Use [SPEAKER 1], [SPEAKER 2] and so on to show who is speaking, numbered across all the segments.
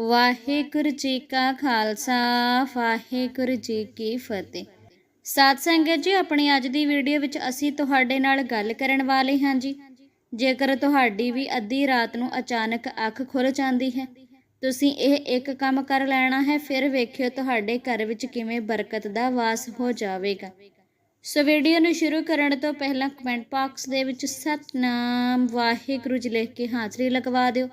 [SPEAKER 1] ਵਾਹਿਗੁਰੂ ਜੀ ਕਾ ਖਾਲਸਾ, ਵਾਹਿਗੁਰੂ ਜੀ ਕੀ ਫਤਿਹ। ਸਾਧ ਸੰਗਤ ਜੀ, ਆਪਣੀ ਅੱਜ ਦੀ ਵੀਡੀਓ ਵਿੱਚ ਅਸੀਂ ਤੁਹਾਡੇ ਨਾਲ ਗੱਲ ਕਰਨ ਵਾਲੇ ਹਾਂ ਜੀ। ਜੇਕਰ ਤੁਹਾਡੀ ਵੀ ਅੱਧੀ ਰਾਤ ਨੂੰ ਅਚਾਨਕ ਅੱਖ ਖੁੱਲ ਜਾਂਦੀ ਹੈ, ਤੁਸੀਂ ਇਹ ਇੱਕ ਕੰਮ ਕਰ ਲੈਣਾ ਹੈ, ਫਿਰ ਵੇਖਿਓ ਤੁਹਾਡੇ ਘਰ ਵਿੱਚ ਕਿਵੇਂ ਬਰਕਤ ਦਾ ਵਾਸ ਹੋ ਜਾਵੇਗਾ। ਸੋ ਵੀਡੀਓ ਨੂੰ ਸ਼ੁਰੂ ਕਰਨ ਤੋਂ ਪਹਿਲਾਂ ਕਮੈਂਟ ਬਾਕਸ ਦੇ ਵਿੱਚ ਸਤਨਾਮ ਵਾਹਿਗੁਰੂ ਜੀ ਲਿਖ ਕੇ ਹਾਜ਼ਰੀ ਲਗਵਾ ਦਿਓ।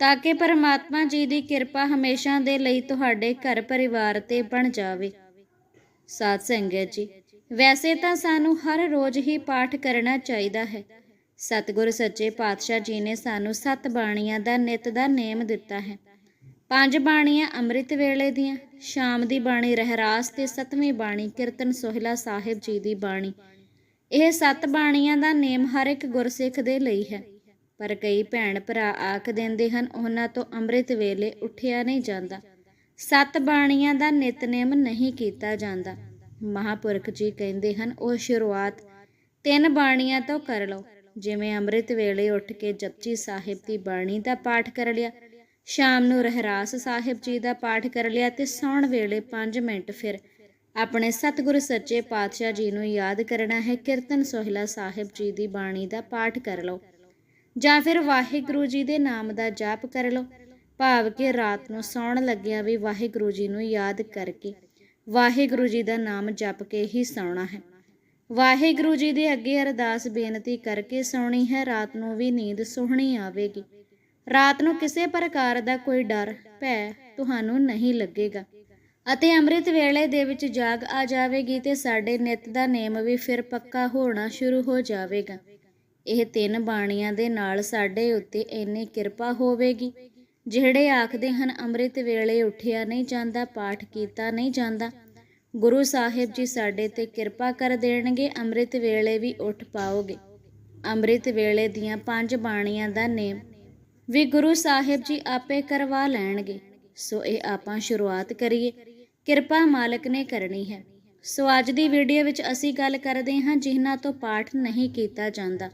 [SPEAKER 1] ਤਾਂ ਕਿ ਪਰਮਾਤਮਾ ਜੀ ਦੀ ਕਿਰਪਾ ਹਮੇਸ਼ਾ ਦੇ ਲਈ ਤੁਹਾਡੇ ਘਰ ਪਰਿਵਾਰ ਤੇ ਬਣ ਜਾਵੇ। ਸਾਧ ਸੰਗਤ ਜੀ, ਵੈਸੇ ਤਾਂ ਸਾਨੂੰ ਹਰ ਰੋਜ਼ ਹੀ ਪਾਠ ਕਰਨਾ ਚਾਹੀਦਾ ਹੈ। ਸਤਿਗੁਰ ਸੱਚੇ ਪਾਤਸ਼ਾਹ ਜੀ ਨੇ ਸਾਨੂੰ ਸੱਤ ਬਾਣੀਆਂ ਦਾ ਨਿਤ ਦਾ ਨੇਮ ਦਿੱਤਾ ਹੈ। ਪੰਜ ਬਾਣੀਆਂ ਅੰਮ੍ਰਿਤ ਵੇਲੇ ਦੀਆਂ, ਸ਼ਾਮ ਦੀ ਬਾਣੀ ਰਹਿਰਾਸ ਤੇ ਸਤਵੀਂ ਬਾਣੀ ਕੀਰਤਨ ਸੋਹਿਲਾ ਸਾਹਿਬ ਜੀ ਦੀ ਬਾਣੀ। ਇਹ ਸੱਤ ਬਾਣੀਆਂ ਦਾ ਨੇਮ ਹਰ ਇੱਕ ਗੁਰਸਿੱਖ ਦੇ ਲਈ ਹੈ। ਪਰ ਕਈ ਭੈਣ ਭਰਾ ਆਖ ਦਿੰਦੇ ਹਨ, ਉਹਨਾਂ ਤੋਂ ਅੰਮ੍ਰਿਤ ਵੇਲੇ ਉੱਠਿਆ ਨਹੀਂ ਜਾਂਦਾ। ਸੱਤ ਬਾਣੀਆਂ ਦਾ ਨਿਤਨੇਮ ਨਹੀਂ ਕੀਤਾ ਜਾਂਦਾ। ਮਹਾਪੁਰਖ ਜੀ ਕਹਿੰਦੇ ਹਨ, ਉਹ ਸ਼ੁਰੂਆਤ ਤਿੰਨ ਬਾਣੀਆਂ ਤੋਂ ਕਰ ਲਓ। ਜਿਵੇਂ ਅੰਮ੍ਰਿਤ ਵੇਲੇ ਉੱਠ ਕੇ ਜਪਜੀ ਸਾਹਿਬ ਦੀ ਬਾਣੀ ਦਾ ਪਾਠ ਕਰ ਲਿਆ, ਸ਼ਾਮ ਨੂੰ ਰਹਿਰਾਸ ਸਾਹਿਬ ਜੀ ਦਾ ਪਾਠ ਕਰ ਲਿਆ ਤੇ ਸੌਣ ਵੇਲੇ 5 ਮਿੰਟ ਫਿਰ ਆਪਣੇ ਸਤਿਗੁਰ ਸੱਚੇ ਪਾਤਸ਼ਾਹ ਜੀ ਨੂੰ ਯਾਦ ਕਰਨਾ ਹੈ, ਕੀਰਤਨ ਸੋਹਿਲਾ ਸਾਹਿਬ ਜੀ ਦੀ ਬਾਣੀ ਦਾ ਪਾਠ ਕਰ ਲਓ। ਜਾਂ ਫਿਰ ਵਾਹਿਗੁਰੂ ਜੀ ਦੇ ਨਾਮ ਦਾ ਜਾਪ ਕਰ ਲਓ। ਭਾਵ ਕਿ ਰਾਤ ਨੂੰ ਸੌਣ ਲੱਗਿਆ ਵੀ ਵਾਹਿਗੁਰੂ ਜੀ ਨੂੰ ਯਾਦ ਕਰਕੇ ਵਾਹਿਗੁਰੂ ਜੀ ਦਾ ਨਾਮ ਜਪ ਕੇ ਹੀ ਸੌਣਾ ਹੈ। ਵਾਹਿਗੁਰੂ ਜੀ ਦੇ ਅੱਗੇ ਅਰਦਾਸ ਬੇਨਤੀ ਕਰਕੇ ਸੌਣੀ ਹੈ। ਰਾਤ ਨੂੰ ਵੀ ਨੀਂਦ ਸੋਹਣੀ ਆਵੇਗੀ। ਰਾਤ ਨੂੰ ਕਿਸੇ ਪ੍ਰਕਾਰ ਦਾ ਕੋਈ ਡਰ, ਭੈ ਤੁਹਾਨੂੰ ਨਹੀਂ ਲੱਗੇਗਾ। ਅਤੇ ਅੰਮ੍ਰਿਤ ਵੇਲੇ ਦੇ ਵਿੱਚ ਜਾਗ ਆ ਜਾਵੇਗੀ ਤੇ ਸਾਡੇ ਨਿਤ ਦਾ ਨੇਮ ਵੀ ਫਿਰ ਪੱਕਾ ਹੋਣਾ ਸ਼ੁਰੂ ਹੋ ਜਾਵੇਗਾ। ਇਹ ਤਿੰਨ ਬਾਣੀਆਂ ਦੇ ਨਾਲ ਸਾਡੇ ਉੱਤੇ ਇੰਨੀ ਕਿਰਪਾ ਹੋਵੇਗੀ। ਜਿਹੜੇ ਆਖਦੇ ਹਨ, ਅੰਮ੍ਰਿਤ ਵੇਲੇ ਉੱਠਿਆ ਨਹੀਂ ਜਾਂਦਾ, ਪਾਠ ਕੀਤਾ ਨਹੀਂ ਜਾਂਦਾ। ਗੁਰੂ ਸਾਹਿਬ ਜੀ ਸਾਡੇ ਤੇ ਕਿਰਪਾ ਕਰ ਦੇਣਗੇ, ਅੰਮ੍ਰਿਤ ਵੇਲੇ ਵੀ ਉੱਠ ਪਾਓਗੇ। ਅੰਮ੍ਰਿਤ ਵੇਲੇ ਦੀਆਂ ਪੰਜ ਬਾਣੀਆਂ ਦਾ ਨੇਮ ਵੀ ਗੁਰੂ ਸਾਹਿਬ ਜੀ ਆਪੇ ਕਰਵਾ ਲੈਣਗੇ। ਸੋ ਇਹ ਆਪਾਂ ਸ਼ੁਰੂਆਤ ਕਰੀਏ। ਕਿਰਪਾ ਮਾਲਕ ਨੇ ਕਰਨੀ ਹੈ। ਸੋ ਅੱਜ ਦੀ ਵੀਡੀਓ ਵਿੱਚ ਅਸੀਂ ਗੱਲ ਕਰਦੇ ਹਾਂ, ਜਿਨ੍ਹਾਂ ਤੋਂ ਪਾਠ ਨਹੀਂ ਕੀਤਾ ਜਾਂਦਾ।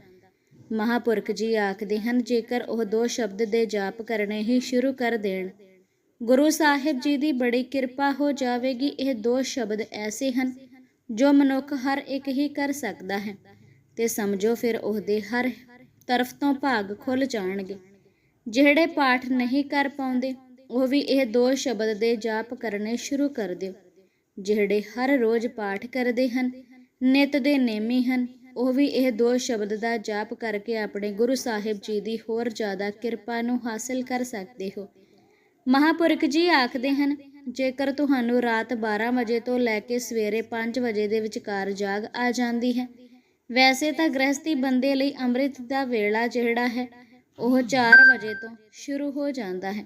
[SPEAKER 1] ਮਹਾਪੁਰਖ ਜੀ ਆਖਦੇ ਹਨ, ਜੇਕਰ ਉਹ ਦੋ ਸ਼ਬਦ ਦੇ ਜਾਪ ਕਰਨੇ ਹੀ ਸ਼ੁਰੂ ਕਰ ਦੇਣ। ਗੁਰੂ ਸਾਹਿਬ ਜੀ ਦੀ ਬੜੀ ਕਿਰਪਾ ਹੋ ਜਾਵੇਗੀ, ਇਹ ਦੋ ਸ਼ਬਦ ਐਸੇ ਹਨ ਜੋ ਮਨੁੱਖ ਹਰ ਇੱਕ ਹੀ ਕਰ ਸਕਦਾ ਹੈ। ਤੇ ਸਮਝੋ ਫਿਰ ਉਹਦੇ ਹਰ ਤਰਫ ਤੋਂ ਭਾਗ ਖੁੱਲ ਜਾਣਗੇ। ਜਿਹੜੇ ਪਾਠ ਨਹੀਂ ਕਰ ਪਾਉਂਦੇ, ਉਹ ਵੀ ਇਹ ਦੋ ਸ਼ਬਦ ਦੇ ਜਾਪ ਕਰਨੇ ਸ਼ੁਰੂ ਕਰ ਦਿਓ। ਜਿਹੜੇ ਹਰ ਰੋਜ਼ ਪਾਠ ਕਰਦੇ ਹਨ, ਨਿਤ ਦੇ ਨੇਮੀ ਹਨ ਉਹ ਵੀ ਇਹ ਦੋ ਸ਼ਬਦ ਦਾ ਜਾਪ ਕਰਕੇ ਆਪਣੇ ਗੁਰੂ ਸਾਹਿਬ ਜੀ ਦੀ ਹੋਰ ਜ਼ਿਆਦਾ ਕਿਰਪਾ ਨੂੰ ਹਾਸਲ ਕਰ ਸਕਦੇ ਹੋ। ਮਹਾਪੁਰਖ ਜੀ ਆਖਦੇ ਹਨ, ਜੇਕਰ ਤੁਹਾਨੂੰ ਰਾਤ 12 ਵਜੇ ਤੋਂ ਲੈ ਕੇ ਸਵੇਰੇ 5 ਵਜੇ ਦੇ ਵਿਚਕਾਰ ਜਾਗ ਆ ਜਾਂਦੀ ਹੈ, ਵੈਸੇ ਤਾਂ ਗ੍ਰਹਸਤੀ ਬੰਦੇ ਲਈ ਅੰਮ੍ਰਿਤ ਦਾ ਵੇਲਾ ਜਿਹੜਾ ਹੈ, ਉਹ 4 ਵਜੇ ਤੋਂ ਸ਼ੁਰੂ ਹੋ ਜਾਂਦਾ ਹੈ।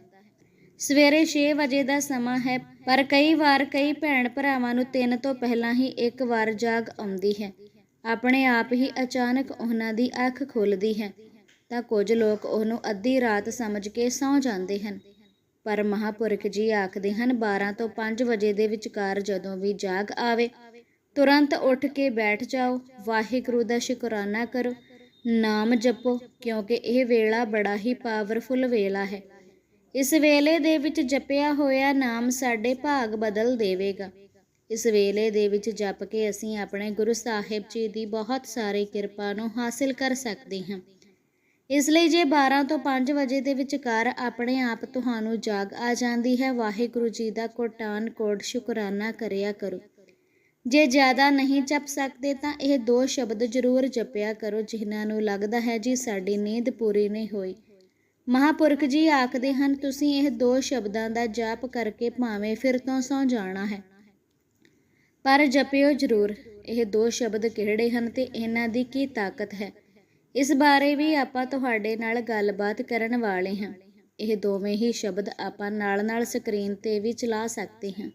[SPEAKER 1] ਸਵੇਰੇ 6 ਵਜੇ ਦਾ ਸਮਾਂ ਹੈ, ਪਰ ਕਈ ਵਾਰ ਕਈ ਭੈਣ ਭਰਾਵਾਂ ਨੂੰ 3 ਤੋਂ ਪਹਿਲਾਂ ਹੀ ਇੱਕ ਵਾਰ ਜਾਗ ਆਉਂਦੀ ਹੈ। ਆਪਣੇ ਆਪ ਹੀ ਅਚਾਨਕ ਉਹਨਾਂ ਦੀ ਅੱਖ ਖੁੱਲਦੀ ਹੈ ਤਾਂ ਕੁਝ ਲੋਕ ਉਹਨੂੰ ਅੱਧੀ ਰਾਤ ਸਮਝ ਕੇ ਸੌਂ ਜਾਂਦੇ ਹਨ। ਪਰ ਮਹਾਪੁਰਖ ਜੀ ਆਖਦੇ ਹਨ 12 ਤੋਂ 5 ਵਜੇ ਦੇ ਵਿਚਕਾਰ ਜਦੋਂ ਵੀ ਜਾਗ ਆਵੇ, ਤੁਰੰਤ ਉੱਠ ਕੇ ਬੈਠ ਜਾਓ, ਵਾਹਿਗੁਰੂ ਦਾ ਸ਼ੁਕਰਾਨਾ ਕਰੋ, ਨਾਮ ਜਪੋ, ਕਿਉਂਕਿ ਇਹ ਵੇਲਾ ਬੜਾ ਹੀ ਪਾਵਰਫੁਲ ਵੇਲਾ ਹੈ। ਇਸ ਵੇਲੇ ਦੇ ਵਿੱਚ ਜਪਿਆ ਹੋਇਆ ਨਾਮ ਸਾਡੇ ਭਾਗ ਬਦਲ ਦੇਵੇਗਾ। ਇਸ ਵੇਲੇ ਦੇ ਵਿੱਚ ਜਪ ਕੇ ਅਸੀਂ ਆਪਣੇ ਗੁਰੂ ਸਾਹਿਬ ਜੀ ਦੀ ਬਹੁਤ ਸਾਰੀ ਕਿਰਪਾ ਨੂੰ ਹਾਸਿਲ ਕਰ ਸਕਦੇ ਹਾਂ। ਇਸ ਲਈ ਜੇ 12 ਤੋਂ 5 ਵਜੇ ਦੇ ਵਿਚਕਾਰ ਆਪਣੇ ਆਪ ਤੁਹਾਨੂੰ ਜਾਗ ਆ ਜਾਂਦੀ ਹੈ, ਵਾਹਿਗੁਰੂ ਜੀ ਦਾ ਕੋਟਾਨ ਕੋਟ ਸ਼ੁਕਰਾਨਾ ਕਰਿਆ ਕਰੋ। ਜੇ ਜ਼ਿਆਦਾ ਨਹੀਂ ਜਪ ਸਕਦੇ ਤਾਂ ਇਹ ਦੋ ਸ਼ਬਦ ਜ਼ਰੂਰ ਜਪਿਆ ਕਰੋ ਜਿਨ੍ਹਾਂ ਨੂੰ ਲੱਗਦਾ ਹੈ ਜੀ ਸਾਡੀ ਨੀਂਦ ਪੂਰੀ ਨਹੀਂ ਹੋਈ। ਮਹਾਪੁਰਖ ਜੀ ਆਖਦੇ ਹਨ, ਤੁਸੀਂ ਇਹ ਦੋ ਸ਼ਬਦਾਂ ਦਾ ਜਾਪ ਕਰਕੇ ਭਾਵੇਂ ਫਿਰ ਤੋਂ ਸੌ ਜਾਣਾ ਹੈ। ਪਰ ਜਪਿਓ ਜ਼ਰੂਰ, ਇਹ ਦੋ ਸ਼ਬਦ ਕਿਹੜੇ ਹਨ ਤੇ ਇਹਨਾਂ ਦੀ ਕੀ ਤਾਕਤ ਹੈ? ਇਸ ਬਾਰੇ ਵੀ ਆਪਾਂ ਤੁਹਾਡੇ ਨਾਲ ਗੱਲਬਾਤ ਕਰਨ ਵਾਲੇ ਹਾਂ। ਇਹ ਦੋਵੇਂ ਹੀ ਸ਼ਬਦ ਆਪਾਂ ਨਾਲ-ਨਾਲ ਸਕਰੀਨ ਤੇ ਵੀ ਚਲਾ ਸਕਦੇ ਹਾਂ,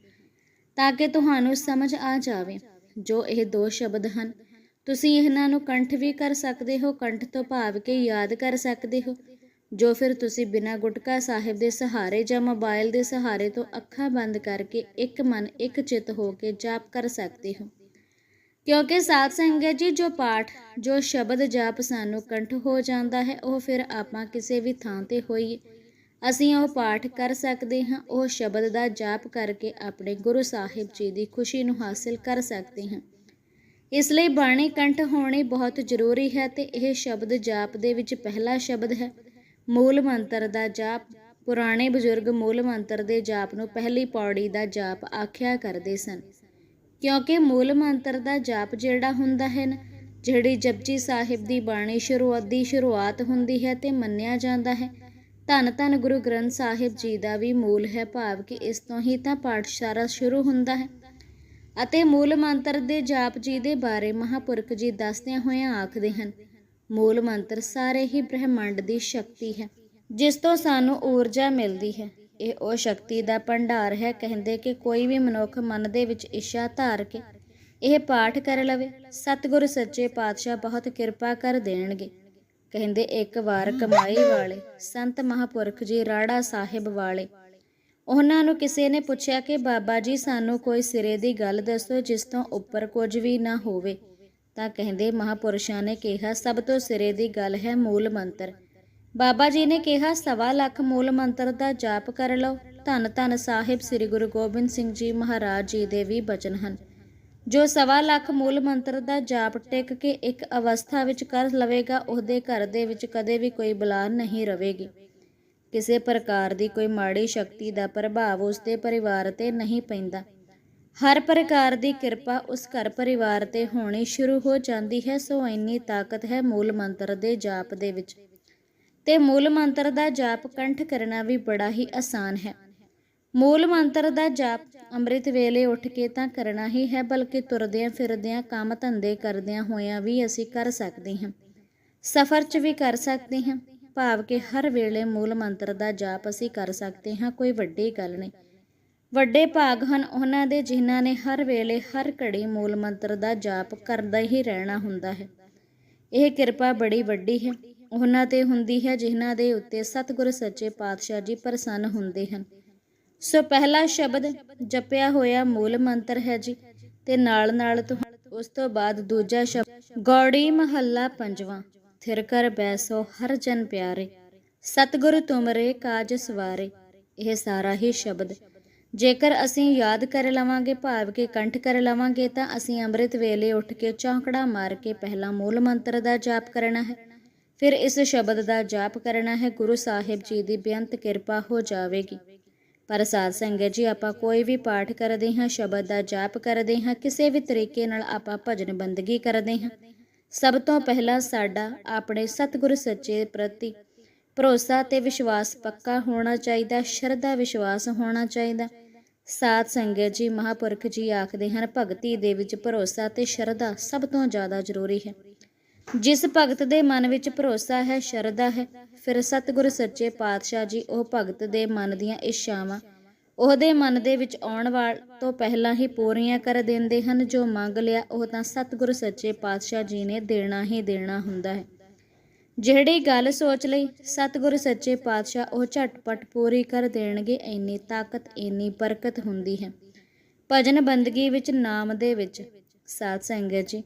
[SPEAKER 1] ਤਾਂ ਕਿ ਤੁਹਾਨੂੰ ਸਮਝ ਆ ਜਾਵੇ। ਜੋ ਇਹ ਦੋ ਸ਼ਬਦ ਹਨ, ਤੁਸੀਂ ਇਹਨਾਂ ਨੂੰ ਕੰਠ ਵੀ ਕਰ ਸਕਦੇ ਹੋ, ਕੰਠ ਤੋਂ ਭਾਵ ਕੇ ਯਾਦ ਕਰ ਸਕਦੇ ਹੋ। ਜੋ ਫਿਰ ਤੁਸੀਂ ਬਿਨਾਂ ਗੁਟਕਾ ਸਾਹਿਬ ਦੇ ਸਹਾਰੇ ਜਾਂ ਮੋਬਾਈਲ ਦੇ ਸਹਾਰੇ ਤੋਂ ਅੱਖਾਂ ਬੰਦ ਕਰਕੇ ਇੱਕ ਮਨ, ਇੱਕ ਚਿੱਤ ਹੋ ਕੇ ਜਾਪ ਕਰ ਸਕਦੇ ਹੋ। ਕਿਉਂਕਿ ਸਾਧ ਸੰਗਤ ਜੀ, ਜੋ ਪਾਠ, ਜੋ ਸ਼ਬਦ ਜਾਪ ਸਾਨੂੰ ਕੰਠ ਹੋ ਜਾਂਦਾ ਹੈ, ਉਹ ਫਿਰ ਆਪਾਂ ਕਿਸੇ ਵੀ ਥਾਂ ਤੇ ਹੋਈਏ ਅਸੀਂ ਉਹ ਪਾਠ ਕਰ ਸਕਦੇ ਹਾਂ, ਉਹ ਸ਼ਬਦ ਦਾ ਜਾਪ ਕਰਕੇ ਆਪਣੇ ਗੁਰੂ ਸਾਹਿਬ ਜੀ ਦੀ ਖੁਸ਼ੀ ਨੂੰ ਹਾਸਿਲ ਕਰ ਸਕਦੇ ਹਾਂ। ਇਸ ਲਈ ਬਾਣੀ ਕੰਠ ਹੋਣੀ ਬਹੁਤ ਜ਼ਰੂਰੀ ਹੈ ਤੇ ਇਹ ਸ਼ਬਦ ਜਾਪ ਦੇ ਵਿੱਚ ਪਹਿਲਾ ਸ਼ਬਦ ਹੈ। ਮੂਲ ਮੰਤਰ ਦਾ ਜਾਪ। ਪੁਰਾਣੇ ਬਜ਼ੁਰਗ ਮੂਲ ਮੰਤਰ ਦੇ ਜਾਪ ਨੂੰ ਪਹਿਲੀ ਪੌੜੀ ਦਾ ਜਾਪ ਆਖਿਆ ਕਰਦੇ ਸਨ। ਕਿਉਂਕਿ ਮੂਲ ਮੰਤਰ ਦਾ ਜਾਪ ਜਿਹੜਾ ਹੁੰਦਾ ਹੈ ਨਾ, ਜਿਹੜੀ ਜਪਜੀ ਸਾਹਿਬ ਦੀ ਬਾਣੀ ਸ਼ੁਰੂਆਤ ਦੀ ਸ਼ੁਰੂਆਤ ਹੁੰਦੀ ਹੈ ਤੇ ਮੰਨਿਆ ਜਾਂਦਾ ਹੈ, ਧੰਨ ਧੰਨ ਗੁਰੂ ਗ੍ਰੰਥ ਸਾਹਿਬ ਜੀ ਦਾ ਵੀ ਮੂਲ ਹੈ ਭਾਵ ਕਿ ਇਸ ਤੋਂ ਹੀ ਤਾਂ ਪਾਠਸ਼ਾਲਾ ਸ਼ੁਰੂ ਹੁੰਦਾ ਹੈ। ਅਤੇ ਮੂਲ ਮੰਤਰ ਦੇ ਜਾਪ ਜੀ ਦੇ ਬਾਰੇ ਮਹਾਪੁਰਖ ਜੀ ਦੱਸਦਿਆਂ ਹੋਇਆਂ ਆਖਦੇ ਹਨ ਮੂਲ ਮੰਤਰ ਸਾਰੇ ਹੀ ਬ੍ਰਹਿਮੰਡ ਦੀ ਸ਼ਕਤੀ ਹੈ, ਜਿਸ ਤੋਂ ਸਾਨੂੰ ਊਰਜਾ ਮਿਲਦੀ ਹੈ। ਇਹ ਉਹ ਸ਼ਕਤੀ ਦਾ ਭੰਡਾਰ ਹੈ, ਕਹਿੰਦੇ ਕਿ ਕੋਈ ਵੀ ਮਨੁੱਖ ਮਨ ਦੇ ਵਿੱਚ ਇੱਛਾ ਧਾਰ ਕੇ ਇਹ ਪਾਠ ਕਰ ਲਵੇ। ਸਤਿਗੁਰ ਸੱਚੇ ਪਾਤਸ਼ਾਹ ਬਹੁਤ ਕਿਰਪਾ ਕਰ ਦੇਣਗੇ। ਕਹਿੰਦੇ, ਇੱਕ ਵਾਰ ਕਮਾਈ ਵਾਲੇ ਸੰਤ ਮਹਾਪੁਰਖ ਜੀ ਰਾੜਾ ਸਾਹਿਬ ਵਾਲੇ, ਉਹਨਾਂ ਨੂੰ ਕਿਸੇ ਨੇ ਪੁੱਛਿਆ ਕਿ ਬਾਬਾ ਜੀ, ਸਾਨੂੰ ਕੋਈ ਸਿਰੇ ਦੀ ਗੱਲ ਦੱਸੋ, ਜਿਸ ਤੋਂ ਉੱਪਰ ਕੁਝ ਵੀ ਨਾ ਹੋਵੇ। ਤਾਂ ਕਹਿੰਦੇ ਮਹਾਪੁਰਸ਼ਾਂ ਨੇ ਕਿਹਾ, ਸਭ ਤੋਂ ਸਿਰੇ ਦੀ ਗੱਲ ਹੈ ਮੂਲ ਮੰਤਰ। ਬਾਬਾ ਜੀ ਨੇ ਕਿਹਾ, ਸਵਾ ਲੱਖ ਮੂਲ ਮੰਤਰ ਦਾ ਜਾਪ ਕਰ ਲਓ। ਧੰਨ ਧੰਨ ਸਾਹਿਬ ਸ੍ਰੀ ਗੁਰੂ ਗੋਬਿੰਦ ਸਿੰਘ ਜੀ ਮਹਾਰਾਜ ਜੀ ਦੇ ਵੀ ਬਚਨ ਹਨ। ਜੋ ਸਵਾ ਲੱਖ ਮੂਲ ਮੰਤਰ ਦਾ ਜਾਪ ਟਿਕ ਕੇ ਇੱਕ ਅਵਸਥਾ ਵਿੱਚ ਕਰ ਲਵੇਗਾ, ਉਹਦੇ ਘਰ ਦੇ ਵਿੱਚ ਕਦੇ ਵੀ ਕੋਈ ਬਲਾ ਨਹੀਂ ਰਹੇਗੀ ਕਿਸੇ ਪ੍ਰਕਾਰ ਦੀ ਕੋਈ ਮਾੜੀ ਸ਼ਕਤੀ ਦਾ ਪ੍ਰਭਾਵ ਉਸ ਦੇ ਪਰਿਵਾਰ ਤੇ ਨਹੀਂ ਪੈਂਦਾ। ਹਰ ਪ੍ਰਕਾਰ ਦੀ ਕਿਰਪਾ ਉਸ ਘਰ ਪਰਿਵਾਰ ਤੇ ਹੋਣੀ ਸ਼ੁਰੂ ਹੋ ਜਾਂਦੀ ਹੈ, ਸੋ ਇੰਨੀ ਤਾਕਤ ਹੈ ਮੂਲ ਮੰਤਰ ਦੇ ਜਾਪ ਦੇ ਵਿੱਚ। ਤੇ ਮੂਲ ਮੰਤਰ ਦਾ ਜਾਪ ਕੰਠ ਕਰਨਾ ਵੀ ਬੜਾ ਹੀ ਆਸਾਨ ਹੈ। ਮੂਲ ਮੰਤਰ ਦਾ ਜਾਪ ਅੰਮ੍ਰਿਤ ਵੇਲੇ ਉੱਠ ਕੇ ਤਾਂ ਕਰਨਾ ਹੀ ਹੈ, ਬਲਕਿ ਤੁਰਦਿਆਂ ਫਿਰਦਿਆਂ ਕੰਮ ਧੰਦੇ ਕਰਦਿਆਂ ਹੋਇਆਂ ਵੀ ਅਸੀਂ ਕਰ ਸਕਦੇ ਹਾਂ। ਸਫ਼ਰ 'ਚ ਵੀ ਕਰ ਸਕਦੇ ਹਾਂ, ਭਾਵ ਕਿ ਹਰ ਵੇਲੇ ਮੂਲ ਮੰਤਰ ਦਾ ਜਾਪ ਅਸੀਂ ਕਰ ਸਕਦੇ ਹਾਂ, ਕੋਈ ਵੱਡੀ ਗੱਲ ਨਹੀਂ। ਵੱਡੇ ਭਾਗ ਹਨ। ਉਹਨਾਂ ਦੇ ਜਿਨ੍ਹਾਂ ਨੇ ਹਰ ਵੇਲੇ ਹਰ ਘੜੀ ਮੂਲ ਮੰਤਰ ਦਾ ਜਾਪ ਕਰਦਾ ਹੀ ਰਹਿਣਾ ਹੁੰਦਾ ਹੈ। ਇਹ ਕਿਰਪਾ ਬੜੀ ਵੱਡੀ ਹੈ। ਉਹਨਾਂ ਤੇ ਹੁੰਦੀ ਹੈ ਜਿਨ੍ਹਾਂ ਦੇ ਉੱਤੇ ਸਤਿਗੁਰ ਸੱਚੇ ਪਾਤਸ਼ਾਹ ਜੀ ਪ੍ਰਸੰਨ ਹੁੰਦੇ ਹਨ। ਸੋ ਪਹਿਲਾ ਸ਼ਬਦ ਜਪਿਆ ਹੋਇਆ ਮੂਲ ਮੰਤਰ ਹੈ ਜੀ। ਤੇ ਨਾਲ ਨਾਲ ਤੁਹਾ- ਉਸ ਤੋਂ ਬਾਅਦ ਦੂਜਾ ਸ਼ਬਦ, ਗੌੜੀ ਮਹੱਲਾ ਪੰਜਵਾਂ, ਥਿਰ ਕਰ ਬੈਸੋ ਹਰ ਜਨ ਪਿਆਰੇ, ਸਤਿਗੁਰ ਤੁਮਰੇ ਕਾਜ ਸਵਾਰੇ। ਇਹ ਸਾਰਾ ਹੀ ਸ਼ਬਦ ਜੇਕਰ ਅਸੀਂ ਯਾਦ ਕਰ ਲਵਾਂਗੇ, ਭਾਵ ਕਿ ਕੰਠ ਕਰ ਲਵਾਂਗੇ, ਤਾਂ ਅਸੀਂ ਅੰਮ੍ਰਿਤ ਵੇਲੇ ਉੱਠ ਕੇ ਚੌਂਕੜਾ ਮਾਰ ਕੇ ਪਹਿਲਾ ਮੂਲ ਮੰਤਰ ਦਾ ਜਾਪ ਕਰਨਾ ਹੈ। ਫਿਰ ਇਸ ਸ਼ਬਦ ਦਾ ਜਾਪ ਕਰਨਾ ਹੈ, ਗੁਰੂ ਸਾਹਿਬ ਜੀ ਦੀ ਬੇਅੰਤ ਕਿਰਪਾ ਹੋ ਜਾਵੇਗੀ। ਪਰ ਸਾਧ ਸੰਗਤ ਜੀ, ਆਪਾਂ ਕੋਈ ਵੀ ਪਾਠ ਕਰਦੇ ਹਾਂ, ਸ਼ਬਦ ਦਾ ਜਾਪ ਕਰਦੇ ਹਾਂ, ਕਿਸੇ ਵੀ ਤਰੀਕੇ ਨਾਲ ਆਪਾਂ ਭਜਨ ਬੰਦਗੀ ਕਰਦੇ ਹਾਂ। ਸਭ ਤੋਂ ਪਹਿਲਾਂ ਸਾਡਾ ਆਪਣੇ ਸਤਿਗੁਰ ਸੱਚੇ ਪ੍ਰਤੀ ਭਰੋਸਾ ਤੇ ਵਿਸ਼ਵਾਸ ਪੱਕਾ ਹੋਣਾ ਚਾਹੀਦਾ, ਸ਼ਰਧਾ ਵਿਸ਼ਵਾਸ ਹੋਣਾ ਚਾਹੀਦਾ। ਸਾਧ ਸੰਗਤ ਜੀ, ਮਹਾਪੁਰਖ ਜੀ ਆਖਦੇ ਹਨ, ਭਗਤੀ ਦੇ ਵਿੱਚ ਭਰੋਸਾ ਤੇ ਸ਼ਰਧਾ ਸਭ ਤੋਂ ਜ਼ਿਆਦਾ ਜ਼ਰੂਰੀ ਹੈ। ਜਿਸ ਭਗਤ ਦੇ ਮਨ ਵਿੱਚ ਭਰੋਸਾ ਹੈ, ਸ਼ਰਧਾ ਹੈ, ਫਿਰ ਸਤਿਗੁਰ ਸੱਚੇ ਪਾਤਸ਼ਾਹ ਜੀ ਉਹ ਭਗਤ ਦੇ ਮਨ ਦੀਆਂ ਇੱਛਾਵਾਂ, ਉਹਦੇ ਮਨ ਦੇ ਵਿੱਚ ਆਉਣ ਵਾਲ ਤੋਂ ਪਹਿਲਾਂ ਹੀ ਪੂਰੀਆਂ ਕਰ ਦਿੰਦੇ ਹਨ। ਜੋ ਮੰਗ ਲਿਆ, ਉਹ ਤਾਂ ਸਤਿਗੁਰ ਸੱਚੇ ਪਾਤਸ਼ਾਹ ਜੀ ਨੇ ਦੇਣਾ ਹੀ ਦੇਣਾ ਹੁੰਦਾ ਹੈ। ਜਿਹੜੀ ਗੱਲ ਸੋਚ ਲਈ, ਸਤਿਗੁਰ ਸੱਚੇ ਪਾਤਸ਼ਾਹ ਉਹ ਝਟਪਟ ਪੂਰੀ ਕਰ ਦੇਣਗੇ, ਇੰਨੀ ਤਾਕਤ, ਇੰਨੀ ਬਰਕਤ ਹੁੰਦੀ ਹੈ। ਭਜਨ ਬੰਦਗੀ ਵਿੱਚ, ਨਾਮ ਦੇ ਵਿੱਚ, ਸਾਧ ਸੰਗਤ ਜੀ,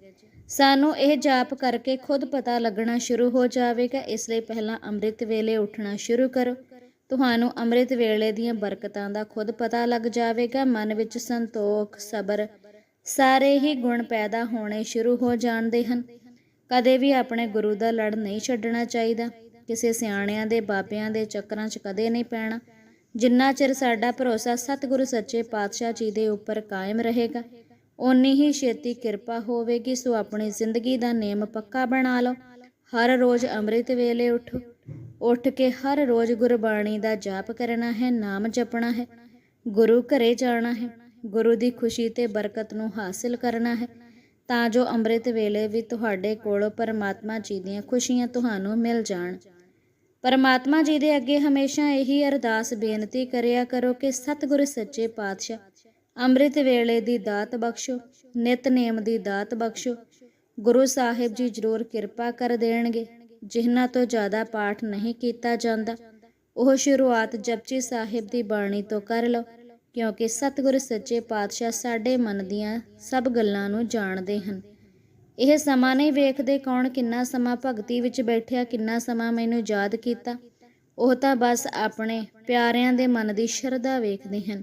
[SPEAKER 1] ਸਾਨੂੰ ਇਹ ਜਾਪ ਕਰਕੇ ਖੁਦ ਪਤਾ ਲੱਗਣਾ ਸ਼ੁਰੂ ਹੋ ਜਾਵੇਗਾ। ਇਸ ਲਈ ਪਹਿਲਾਂ ਅੰਮ੍ਰਿਤ ਵੇਲੇ ਉੱਠਣਾ ਸ਼ੁਰੂ ਕਰੋ। ਤੁਹਾਨੂੰ ਅੰਮ੍ਰਿਤ ਵੇਲੇ ਦੀਆਂ ਬਰਕਤਾਂ ਦਾ ਖੁਦ ਪਤਾ ਲੱਗ ਜਾਵੇਗਾ। ਮਨ ਵਿੱਚ ਸੰਤੋਖ, ਸਬਰ, ਸਾਰੇ ਹੀ ਗੁਣ ਪੈਦਾ ਹੋਣੇ ਸ਼ੁਰੂ ਹੋ ਜਾਂਦੇ ਹਨ। ਕਦੇ ਵੀ ਆਪਣੇ ਗੁਰੂ ਦਾ ਲੜ ਨਹੀਂ ਛੱਡਣਾ ਚਾਹੀਦਾ। ਕਿਸੇ ਸਿਆਣਿਆਂ ਦੇ ਬਾਬਿਆਂ ਦੇ ਚੱਕਰਾਂ 'ਚ ਕਦੇ ਨਹੀਂ ਪੈਣਾ। ਜਿੰਨਾ ਚਿਰ ਸਾਡਾ ਭਰੋਸਾ ਸਤਿਗੁਰੂ ਸੱਚੇ ਪਾਤਸ਼ਾਹ ਜੀ ਦੇ ਉੱਪਰ ਕਾਇਮ ਰਹੇਗਾ, ਓਨੀ ਹੀ ਛੇਤੀ ਕਿਰਪਾ ਹੋਵੇਗੀ। ਸੋ ਆਪਣੀ ਜ਼ਿੰਦਗੀ ਦਾ ਨੇਮ ਪੱਕਾ ਬਣਾ ਲਓ। ਹਰ ਰੋਜ਼ ਅੰਮ੍ਰਿਤ ਵੇਲੇ ਉਠੋ। ਉੱਠ ਕੇ ਹਰ ਰੋਜ਼ ਗੁਰਬਾਣੀ ਦਾ ਜਾਪ ਕਰਨਾ ਹੈ, ਨਾਮ ਜਪਣਾ ਹੈ। ਗੁਰੂ ਘਰੇ ਜਾਣਾ ਹੈ। ਗੁਰੂ ਦੀ ਖੁਸ਼ੀ ਤੇ ਬਰਕਤ ਨੂੰ ਹਾਸਿਲ ਕਰਨਾ ਹੈ। ਤਾਂ ਜੋ ਅੰਮ੍ਰਿਤ ਵੇਲੇ ਵੀ ਤੁਹਾਡੇ ਕੋਲੋਂ ਪਰਮਾਤਮਾ ਜੀ ਦੀਆਂ ਖੁਸ਼ੀਆਂ ਤੁਹਾਨੂੰ ਮਿਲ ਜਾਣ। ਪਰਮਾਤਮਾ ਜੀ ਦੇ ਅੱਗੇ ਹਮੇਸ਼ਾ ਇਹੀ ਅਰਦਾਸ ਬੇਨਤੀ ਕਰਿਆ ਕਰੋ ਕਿ ਸਤਿਗੁਰ ਸੱਚੇ ਪਾਤਸ਼ਾਹ, ਅੰਮ੍ਰਿਤ ਵੇਲੇ ਦੀ ਦਾਤ ਬਖਸ਼ੋ ਨਿਤਨੇਮ ਦੀ ਦਾਤ ਬਖਸ਼ੋ। ਗੁਰੂ ਸਾਹਿਬ ਜੀ ਜ਼ਰੂਰ ਕਿਰਪਾ ਕਰ ਦੇਣਗੇ, ਜਿਨ੍ਹਾਂ ਤੋਂ ਜ਼ਿਆਦਾ ਪਾਠ ਨਹੀਂ ਕੀਤਾ ਜਾਂਦਾ। ਉਹ ਸ਼ੁਰੂਆਤ ਜਪਜੀ ਸਾਹਿਬ ਦੀ ਬਾਣੀ ਤੋਂ ਕਰ ਲਓ। ਕਿਉਂਕਿ ਸਤਿਗੁਰ ਸੱਚੇ ਪਾਤਸ਼ਾਹ ਸਾਡੇ ਮਨ ਦੀਆਂ ਸਭ ਗੱਲਾਂ ਨੂੰ ਜਾਣਦੇ ਹਨ। ਇਹ ਸਮਾਂ ਨਹੀਂ ਵੇਖਦੇ ਕੌਣ ਕਿੰਨਾ ਸਮਾਂ ਭਗਤੀ ਵਿੱਚ ਬੈਠਿਆ, ਕਿੰਨਾ ਸਮਾਂ ਮੈਨੂੰ ਯਾਦ ਕੀਤਾ। ਉਹ ਤਾਂ ਬਸ ਆਪਣੇ ਪਿਆਰਿਆਂ ਦੇ ਮਨ ਦੀ ਸ਼ਰਧਾ ਵੇਖਦੇ ਹਨ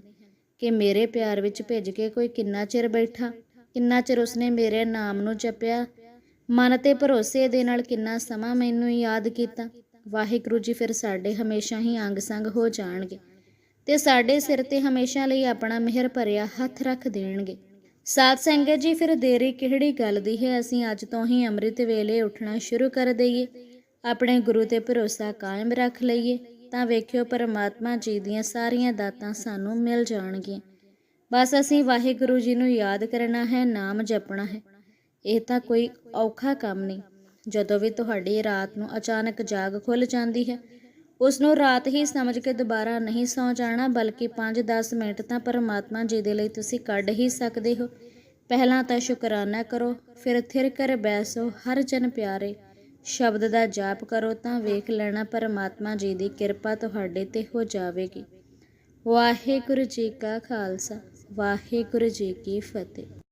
[SPEAKER 1] ਕਿ ਮੇਰੇ ਪਿਆਰ ਵਿੱਚ ਭਿੱਜ ਕੇ ਕੋਈ ਕਿੰਨਾ ਚਿਰ ਬੈਠਾ, ਕਿੰਨਾ ਚਿਰ ਉਸਨੇ ਮੇਰੇ ਨਾਮ ਨੂੰ ਜਪਿਆ। ਮਨ ਤੇ ਭਰੋਸੇ ਦੇ ਨਾਲ ਕਿੰਨਾ ਸਮਾਂ ਮੈਨੂੰ ਯਾਦ ਕੀਤਾ। ਵਾਹਿਗੁਰੂ ਜੀ ਫਿਰ ਸਾਡੇ ਹਮੇਸ਼ਾ ਹੀ ਅੰਗ ਸੰਗ ਹੋ ਜਾਣਗੇ। ਤੇ ਸਾਡੇ ਸਿਰ ਤੇ ਹਮੇਸ਼ਾ ਲਈ ਆਪਣਾ ਮਿਹਰ ਭਰਿਆ ਹੱਥ ਰੱਖ ਦੇਣਗੇ। ਸਾਧ ਸੰਗਤ ਜੀ, ਫਿਰ ਦੇਰੀ ਕਿਹੜੀ ਗੱਲ ਦੀ ਹੈ? ਅਸੀਂ ਅੱਜ ਤੋਂ ਹੀ ਅੰਮ੍ਰਿਤ ਵੇਲੇ ਉੱਠਣਾ ਸ਼ੁਰੂ ਕਰ ਦਈਏ। ਆਪਣੇ ਗੁਰੂ ਤੇ ਭਰੋਸਾ ਕਾਇਮ ਰੱਖ ਲਈਏ। ਤਾਂ ਵੇਖਿਓ ਪਰਮਾਤਮਾ ਜੀ ਦੀਆਂ ਸਾਰੀਆਂ ਦਾਤਾਂ ਸਾਨੂੰ ਮਿਲ ਜਾਣਗੀਆਂ। ਬਸ ਅਸੀਂ ਵਾਹਿਗੁਰੂ ਜੀ ਨੂੰ ਯਾਦ ਕਰਨਾ ਹੈ, ਨਾਮ ਜਪਣਾ ਹੈ। ਇਹ ਤਾਂ ਕੋਈ ਔਖਾ ਕੰਮ ਨਹੀਂ। ਜਦੋਂ ਵੀ ਤੁਹਾਡੀ ਰਾਤ ਨੂੰ ਅਚਾਨਕ ਜਾਗ ਖੁੱਲ ਜਾਂਦੀ ਹੈ ਉਸ ਨੂੰ ਰਾਤ ਹੀ ਸਮਝ ਕੇ ਦੁਬਾਰਾ ਨਹੀਂ ਸੌ ਜਾਣਾ, ਬਲਕਿ 5-10 ਮਿੰਟ ਤਾਂ ਪਰਮਾਤਮਾ ਜੀ ਦੇ ਲਈ ਤੁਸੀਂ ਕੱਢ ਹੀ ਸਕਦੇ ਹੋ। ਪਹਿਲਾਂ ਤਾਂ ਸ਼ੁਕਰਾਨਾ ਕਰੋ, ਫਿਰ ਥਿਰ ਕਰ ਬੈਸੋ ਹਰ ਜਨ ਪਿਆਰੇ। ਸ਼ਬਦ ਦਾ ਜਾਪ ਕਰੋ ਤਾਂ ਵੇਖ ਲੈਣਾ ਪਰਮਾਤਮਾ ਜੀ ਦੀ ਕਿਰਪਾ ਤੁਹਾਡੇ ਤੇ ਹੋ ਜਾਵੇਗੀ। ਵਾਹਿਗੁਰੂ ਜੀ ਕਾ ਖਾਲਸਾ, ਵਾਹਿਗੁਰੂ ਜੀ ਕੀ ਫਤਿਹ।